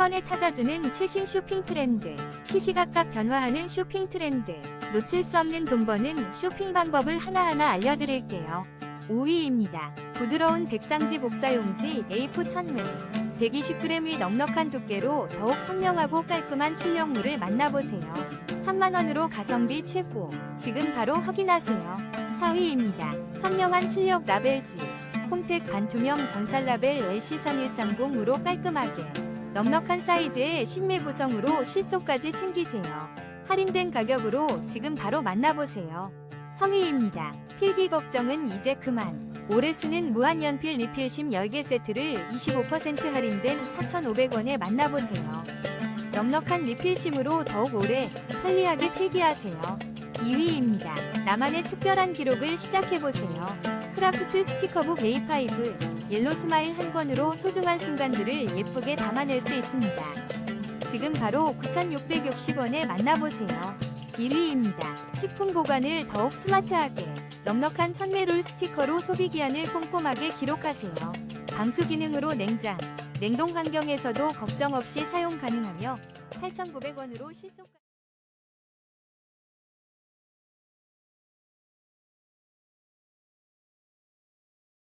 번에 찾아주는 최신 쇼핑 트렌드, 시시각각 변화하는 쇼핑 트렌드, 놓칠 수 없는 돈 버는 쇼핑 방법을 하나하나 알려드릴게요. 5위입니다. 부드러운 백상지 복사용지 A4 천매 120g의 넉넉한 두께로 더욱 선명하고 깔끔한 출력물을 만나보세요. 3만원으로 가성비 최고. 지금 바로 확인하세요. 4위입니다. 선명한 출력 라벨지. 홈택 반투명 전살 라벨 LC3130으로 깔끔하게. 넉넉한 사이즈의 신매 구성으로 실속까지 챙기세요. 할인된 가격으로 지금 바로 만나보세요. 3위입니다. 필기 걱정은 이제 그만. 올해 쓰는 무한연필 리필심 10개 세트를 25% 할인된 4,500원에 만나보세요. 넉넉한 리필심으로 더욱 오래 편리하게 필기하세요. 2위입니다. 나만의 특별한 기록을 시작해보세요. 크라프트 스티커북 A5 옐로 스마일 한 권으로 소중한 순간들을 예쁘게 담아낼 수 있습니다. 지금 바로 9,660원에 만나보세요. 1위입니다. 식품 보관을 더욱 스마트하게 넉넉한 천매롤 스티커로 소비기한을 꼼꼼하게 기록하세요. 방수 기능으로 냉장, 냉동 환경에서도 걱정 없이 사용 가능하며 8,900원으로 실속